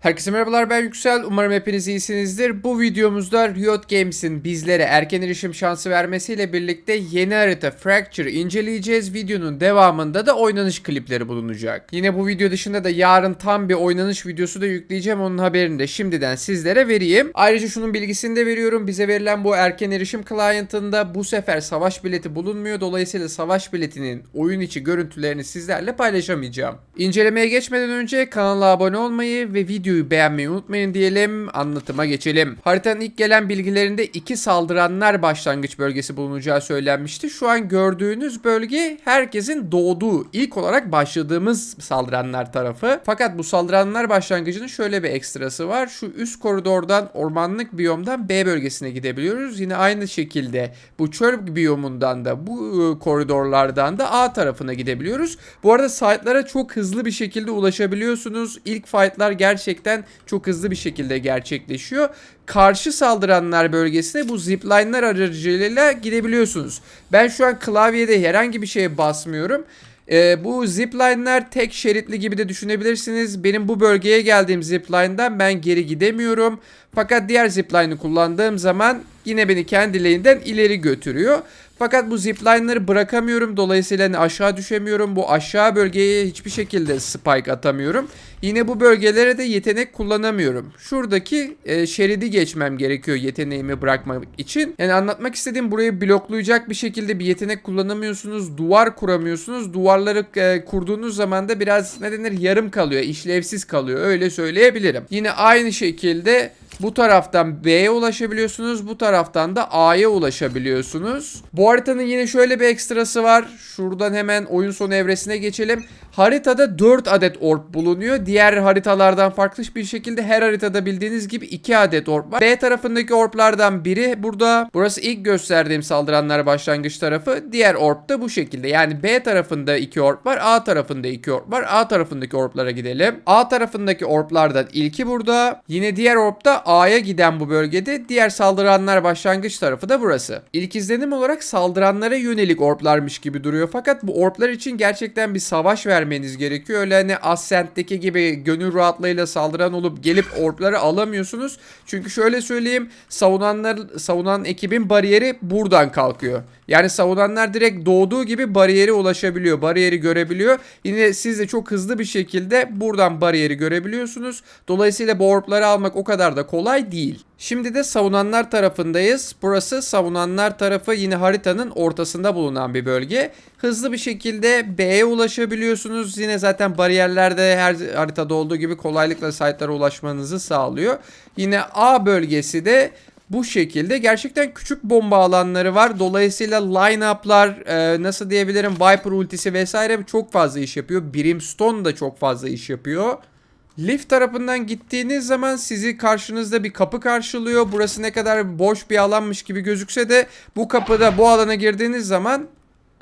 Herkese merhabalar ben Yüksel. Umarım hepiniz iyisinizdir. Bu videomuzda Riot Games'in bizlere erken erişim şansı vermesiyle birlikte yeni harita Fracture inceleyeceğiz. Videonun devamında da oynanış klipleri bulunacak. Yine bu video dışında da yarın tam bir oynanış videosu da yükleyeceğim. Onun haberini de şimdiden sizlere vereyim. Ayrıca şunun bilgisini de veriyorum. Bize verilen bu erken erişim client'ında bu sefer savaş bileti bulunmuyor. Dolayısıyla savaş biletinin oyun içi görüntülerini sizlerle paylaşamayacağım. İncelemeye geçmeden önce kanala abone olmayı ve videoyu beğenmeyi unutmayın diyelim. Anlatıma geçelim. Haritanın ilk gelen bilgilerinde iki saldıranlar başlangıç bölgesi bulunacağı söylenmişti. Şu an gördüğünüz bölge herkesin doğduğu, ilk olarak başladığımız saldıranlar tarafı. Fakat bu saldıranlar başlangıcının şöyle bir ekstrası var. Şu üst koridordan ormanlık biyomdan B bölgesine gidebiliyoruz. Yine aynı şekilde bu çöl biyomundan da bu e, koridorlardan da A tarafına gidebiliyoruz. Bu arada site'lara çok hızlı bir şekilde ulaşabiliyorsunuz. İlk fight'lar gerçekten çok hızlı bir şekilde gerçekleşiyor. Karşı saldıranlar bölgesine bu zipline'lar aracılığıyla gidebiliyorsunuz. Ben şu an klavyede herhangi bir şeye basmıyorum. Ee, bu zipline'lar tek şeritli gibi de düşünebilirsiniz. Benim bu bölgeye geldiğim zipline'dan ben geri gidemiyorum. Fakat diğer zipline'ı kullandığım zaman yine beni kendi ileri götürüyor. Fakat bu zipline'ları bırakamıyorum. Dolayısıyla hani aşağı düşemiyorum. Bu aşağı bölgeye hiçbir şekilde spike atamıyorum. Yine bu bölgelere de yetenek kullanamıyorum. Şuradaki e, şeridi geçmem gerekiyor yeteneğimi bırakmak için. Yani anlatmak istediğim burayı bloklayacak bir şekilde bir yetenek kullanamıyorsunuz. Duvar kuramıyorsunuz. Duvarları e, kurduğunuz zaman da biraz ne denir yarım kalıyor. işlevsiz kalıyor. Öyle söyleyebilirim. Yine aynı şekilde bu taraftan B'ye ulaşabiliyorsunuz. Bu taraftan da A'ya ulaşabiliyorsunuz. Bu haritanın yine şöyle bir ekstrası var. Şuradan hemen oyun sonu evresine geçelim. Haritada 4 adet orb bulunuyor. Diğer haritalardan farklı bir şekilde her haritada bildiğiniz gibi 2 adet orb var. B tarafındaki orblardan biri burada. Burası ilk gösterdiğim saldıranlar başlangıç tarafı. Diğer orb da bu şekilde. Yani B tarafında 2 orb var. A tarafında 2 orb var. A tarafındaki orblara gidelim. A tarafındaki orblardan ilki burada. Yine diğer orb da A'ya giden bu bölgede. Diğer saldıranlar başlangıç tarafı da burası. İlk izlenim olarak saldıranlara yönelik orblarmış gibi duruyor. Fakat bu orblar için gerçekten bir savaş vermeniz gerekiyor. Öyle hani Ascent'teki gibi gönül rahatlığıyla saldıran olup gelip orbları alamıyorsunuz. Çünkü şöyle söyleyeyim savunanlar savunan ekibin bariyeri buradan kalkıyor. Yani savunanlar direkt doğduğu gibi bariyeri ulaşabiliyor. Bariyeri görebiliyor. Yine siz de çok hızlı bir şekilde buradan bariyeri görebiliyorsunuz. Dolayısıyla bu orbları almak o kadar da kolay değil. Şimdi de savunanlar tarafındayız. Burası savunanlar tarafı yine haritanın ortasında bulunan bir bölge. Hızlı bir şekilde B'ye ulaşabiliyorsunuz. Yine zaten bariyerlerde her haritada olduğu gibi kolaylıkla site'lara ulaşmanızı sağlıyor. Yine A bölgesi de bu şekilde gerçekten küçük bomba alanları var. Dolayısıyla line-up'lar e, nasıl diyebilirim Viper ultisi vesaire çok fazla iş yapıyor. Brimstone da çok fazla iş yapıyor. Lift tarafından gittiğiniz zaman sizi karşınızda bir kapı karşılıyor. Burası ne kadar boş bir alanmış gibi gözükse de bu kapıda bu alana girdiğiniz zaman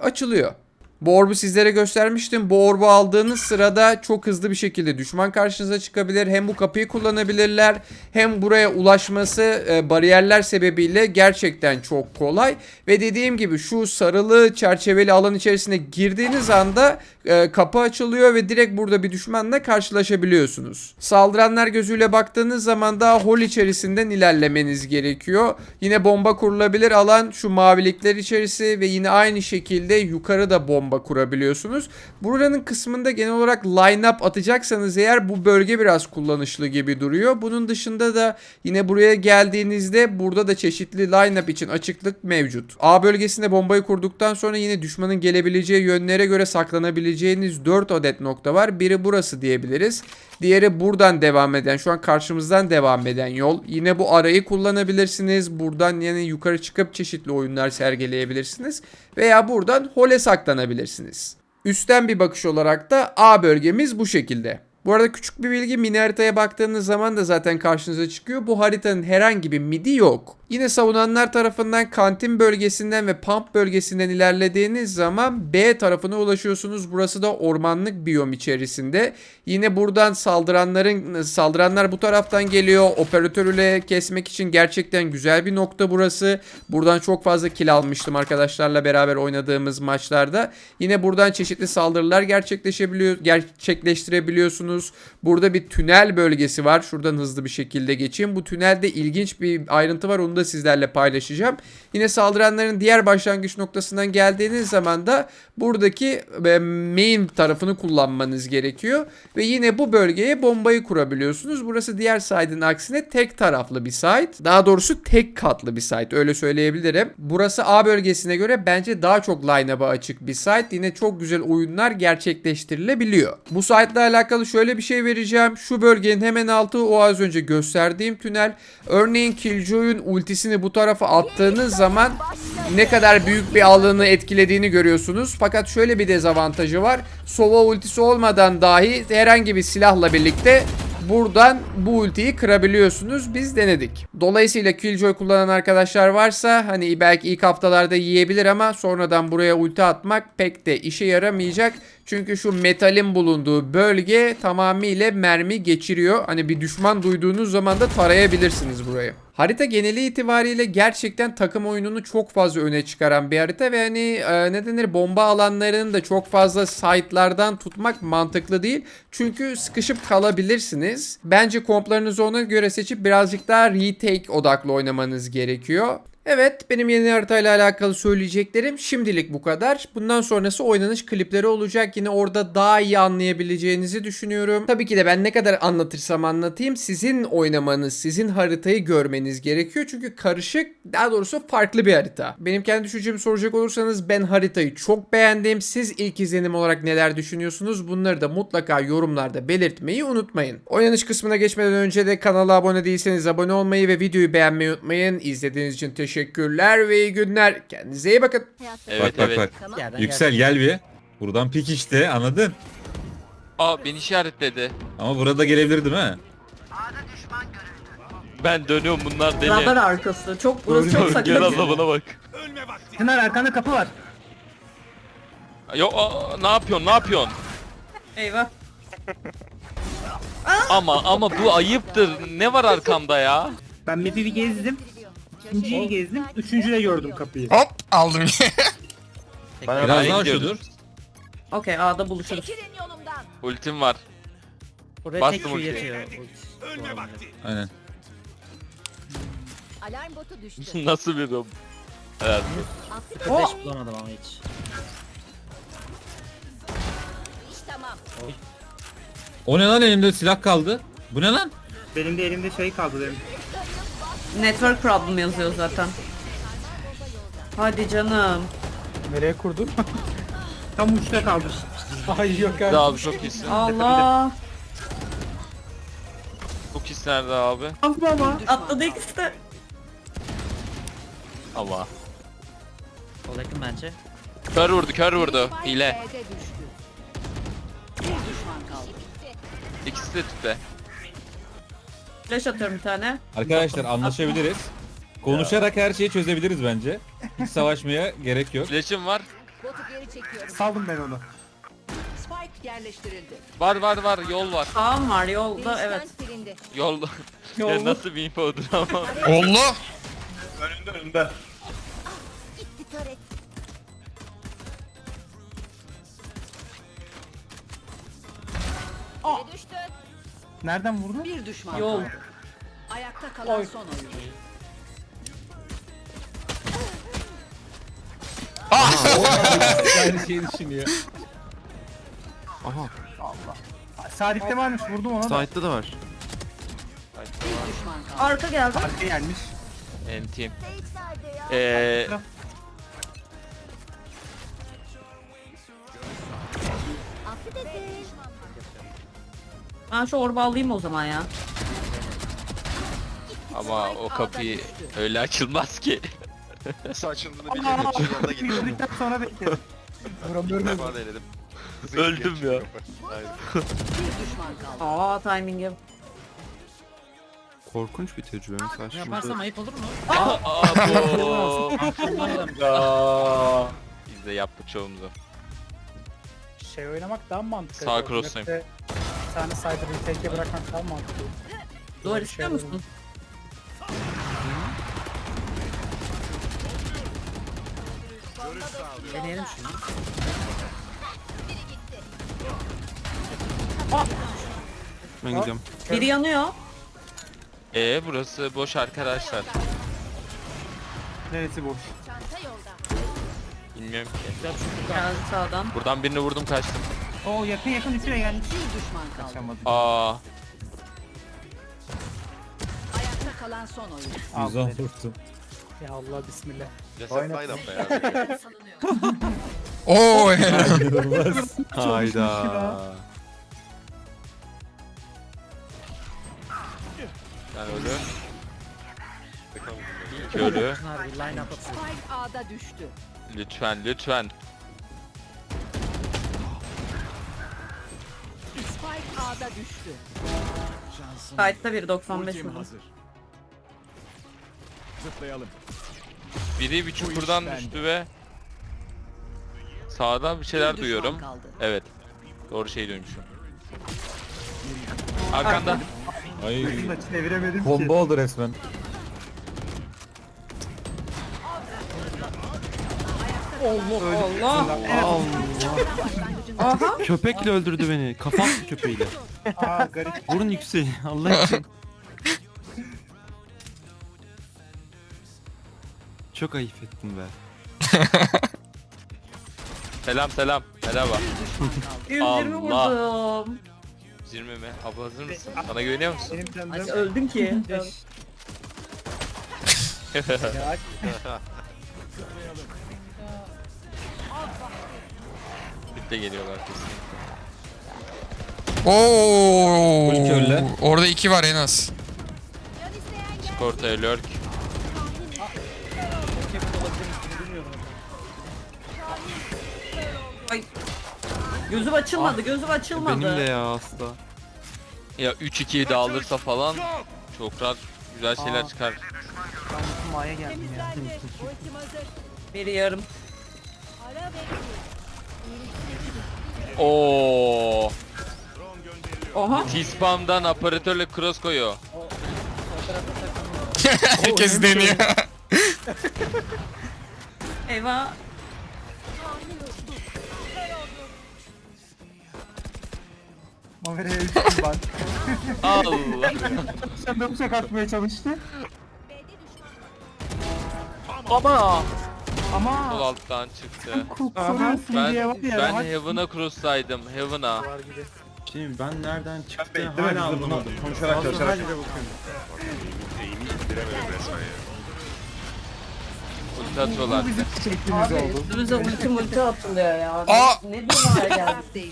açılıyor. Bu orbu sizlere göstermiştim. Bu orbu aldığınız sırada çok hızlı bir şekilde düşman karşınıza çıkabilir. Hem bu kapıyı kullanabilirler hem buraya ulaşması e, bariyerler sebebiyle gerçekten çok kolay. Ve dediğim gibi şu sarılı çerçeveli alan içerisine girdiğiniz anda e, kapı açılıyor ve direkt burada bir düşmanla karşılaşabiliyorsunuz. Saldıranlar gözüyle baktığınız zaman daha hol içerisinden ilerlemeniz gerekiyor. Yine bomba kurulabilir alan şu mavilikler içerisi ve yine aynı şekilde yukarıda bomba kurabiliyorsunuz. Buranın kısmında genel olarak line-up atacaksanız eğer bu bölge biraz kullanışlı gibi duruyor. Bunun dışında da yine buraya geldiğinizde burada da çeşitli line-up için açıklık mevcut. A bölgesinde bombayı kurduktan sonra yine düşmanın gelebileceği yönlere göre saklanabileceğiniz 4 adet nokta var. Biri burası diyebiliriz. Diğeri buradan devam eden, şu an karşımızdan devam eden yol. Yine bu arayı kullanabilirsiniz. Buradan yani yukarı çıkıp çeşitli oyunlar sergileyebilirsiniz. Veya buradan hole saklanabilirsiniz. Üstten bir bakış olarak da A bölgemiz bu şekilde. Bu arada küçük bir bilgi mini haritaya baktığınız zaman da zaten karşınıza çıkıyor. Bu haritanın herhangi bir midi yok. Yine savunanlar tarafından kantin bölgesinden ve pump bölgesinden ilerlediğiniz zaman B tarafına ulaşıyorsunuz. Burası da ormanlık biyom içerisinde. Yine buradan saldıranların saldıranlar bu taraftan geliyor. Operatörüyle kesmek için gerçekten güzel bir nokta burası. Buradan çok fazla kill almıştım arkadaşlarla beraber oynadığımız maçlarda. Yine buradan çeşitli saldırılar gerçekleşebiliyor gerçekleştirebiliyorsunuz. Burada bir tünel bölgesi var. Şuradan hızlı bir şekilde geçeyim. Bu tünelde ilginç bir ayrıntı var. Onu da sizlerle paylaşacağım. Yine saldıranların diğer başlangıç noktasından geldiğiniz zaman da buradaki e, main tarafını kullanmanız gerekiyor. Ve yine bu bölgeye bombayı kurabiliyorsunuz. Burası diğer site'in aksine tek taraflı bir site. Daha doğrusu tek katlı bir site öyle söyleyebilirim. Burası A bölgesine göre bence daha çok line-up'a açık bir site. Yine çok güzel oyunlar gerçekleştirilebiliyor. Bu site alakalı şöyle bir şey vereceğim. Şu bölgenin hemen altı o az önce gösterdiğim tünel. Örneğin Killjoy'un ultisini bu tarafa attığınız zaman ne kadar büyük bir alanı etkilediğini görüyorsunuz. Fakat şöyle bir dezavantajı var. Sova ultisi olmadan dahi herhangi bir silahla birlikte buradan bu ultiyi kırabiliyorsunuz. Biz denedik. Dolayısıyla Killjoy kullanan arkadaşlar varsa hani belki ilk haftalarda yiyebilir ama sonradan buraya ulti atmak pek de işe yaramayacak. Çünkü şu metalin bulunduğu bölge tamamıyla mermi geçiriyor. Hani bir düşman duyduğunuz zaman da tarayabilirsiniz burayı. Harita geneli itibariyle gerçekten takım oyununu çok fazla öne çıkaran bir harita ve hani e, ne denir bomba alanlarını da çok fazla site'lardan tutmak mantıklı değil. Çünkü sıkışıp kalabilirsiniz. Bence komplarınızı ona göre seçip birazcık daha retake odaklı oynamanız gerekiyor. Evet benim yeni haritayla alakalı söyleyeceklerim şimdilik bu kadar. Bundan sonrası oynanış klipleri olacak. Yine orada daha iyi anlayabileceğinizi düşünüyorum. Tabii ki de ben ne kadar anlatırsam anlatayım sizin oynamanız, sizin haritayı görmeniz gerekiyor. Çünkü karışık daha doğrusu farklı bir harita. Benim kendi düşüncemi soracak olursanız ben haritayı çok beğendim. Siz ilk izlenim olarak neler düşünüyorsunuz? Bunları da mutlaka yorumlarda belirtmeyi unutmayın. Oynanış kısmına geçmeden önce de kanala abone değilseniz abone olmayı ve videoyu beğenmeyi unutmayın. İzlediğiniz için teşekkürler ve iyi günler. Kendinize iyi bakın. Evet bak evet. bak Tamam. bak. Yerden Yüksel gel bir. Buradan pik işte anladın? Aa beni işaretledi. Ama burada gelebilir değil mi? Ben dönüyorum bunlar deli. Radar arkası. Çok burası çok Gel saçma. abla bana bak. Çınar arkanda kapı var. Yo aa, ne yapıyorsun ne yapıyorsun? Eyvah. Ama ama bu ayıptır. Ne var arkamda ya? Ben map'i bir gezdim. İkinciyi gezdim. Üçüncüde gördüm kapıyı. Hop aldım. Biraz Nereye daha şudur. Okey A'da buluşuruz. Ultim var. Buraya Bastım tek Q ultiyi. yetiyor. Aynen. Alarm botu düştü. Nasıl bir rob? Evet. Oh! Beş bulamadım ama hiç. İş tamam. O ne lan elimde silah kaldı? Bu ne lan? Benim de elimde şey kaldı benim. Network problem yazıyor zaten. Hadi canım. Nereye kurdun? Tam uçta kalmış. Ay yok abi çok iyisin. Allah. Çok iyisin nerede abi? Az baba. Atladı ikisi de. Ama. Sol yakın bence. Kör vurdu kör vurdu. Hile. B'de düştü. Bir düşman kaldı. İkisi de tüpe. Flash atıyorum bir tane. Arkadaşlar anlaşabiliriz. Konuşarak her şeyi çözebiliriz bence. Hiç savaşmaya gerek yok. Flash'ım var. Botu geri çekiyorum. Saldım ben onu. Spike yerleştirildi. Var var var yol var. Sağım var yolda Değişken evet. silindi. Yol. ya nasıl bir infodur ama. Oldu. Gitti taret. Biri düştü. Nereden vurdun? Bir düşman Yol. kaldı. Ayakta kalan son oyuncu. Aynı şeyi düşünüyor. Salih'te varmış vurdum ona da. Bir düşman kaldı. Arka geldi. Arka gelmiş. Entim. Eee Ben şu orba alayım o zaman ya. ama o kapıyı öyle açılmaz ki. Nasıl açıldığını bilmiyorum. Gidiyorum. Vurduktan sonra bekledim. Vuramıyorum. defa denedim. Öldüm ya. kapı. Aynen. Bir düşman kaldı. Aa timing'i. Korkunç bir tecrübe mesela Yaparsam şimdi ayıp olur mu? Abo. ya. Biz de yaptık şovumuzu. Şey oynamak daha mantıklı. Sağ cross'tayım. Yoksa Bir tane side'ı retake'e bırakmak daha mantıklı. Duvar Bir istiyor şey musun? Deneyelim şunu. Ben gidiyorum. Biri yanıyor. Ee burası boş arkadaşlar. Neresi boş? Çanta yolda. Bilmiyorum ki. Geldi sağdan. Buradan birini vurdum kaçtım. Oo yakın yakın üstüne geldi. Bir düşman kaldı. Kaçamadı. Aa. Ayakta kalan son oyun. 110 vurdum. Ya Allah bismillah. Ceset line up be ya. Oo İnanılmaz. Hayda. Ben ölü. İki ölü. Harbi line up Spike A'da düştü. Lütfen lütfen. A'da düştü. Sight'ta biri 95 vurdum. Biri bir çukurdan düştü ve sağdan bir şeyler Bir düşman duyuyorum. kaldı. Evet. Doğru şey duymuşum. Arkanda. Ay Da çeviremedim ki. bomba oldu resmen. Allah. Aha. Köpekle öldürdü beni. Kafa attı köpeğiyle. Aa garip. Vurun yükseği. Allah için. Çok ayıp ettim be. Selam selam. Merhaba. 120 Allah. vurdum. 20 mi? Abla hazır mısın? Bana güveniyor musun? Benim Ay, öldüm ki. Bitti geliyorlar kesin. Oo. Orada iki var en az. Çık ortaya lurk. Ay. Gözüm açılmadı, gözüm açılmadı. Benim de ya hasta. Ya 3-2'yi de alırsa falan çok rahat güzel şeyler Aa. çıkar. Maya geldim ya. Biri yarım. Oo. Oha. T-spam'dan operatörle cross koyuyor. Herkes deniyor. Eyvah. Mavera'ya üstüm var. Allah. Sen de bıçak atmaya çalıştı. Baba. Sol Ama alttan çıktı. Ben diye var ya. ben Heaven'a cross'taydım. Heaven'a. Şimdi ben nereden çıktı Değil mi? hala bunu anlamadım. konuşarak Fazla çalışarak- hala bakıyorum. Eğimi indiremedim resmen ya. Ulti atıyorlar. Bu bizim şeklimiz oldu. Üstümüze ulti multi atılıyor ya. Aa! Ne bir hale geldi.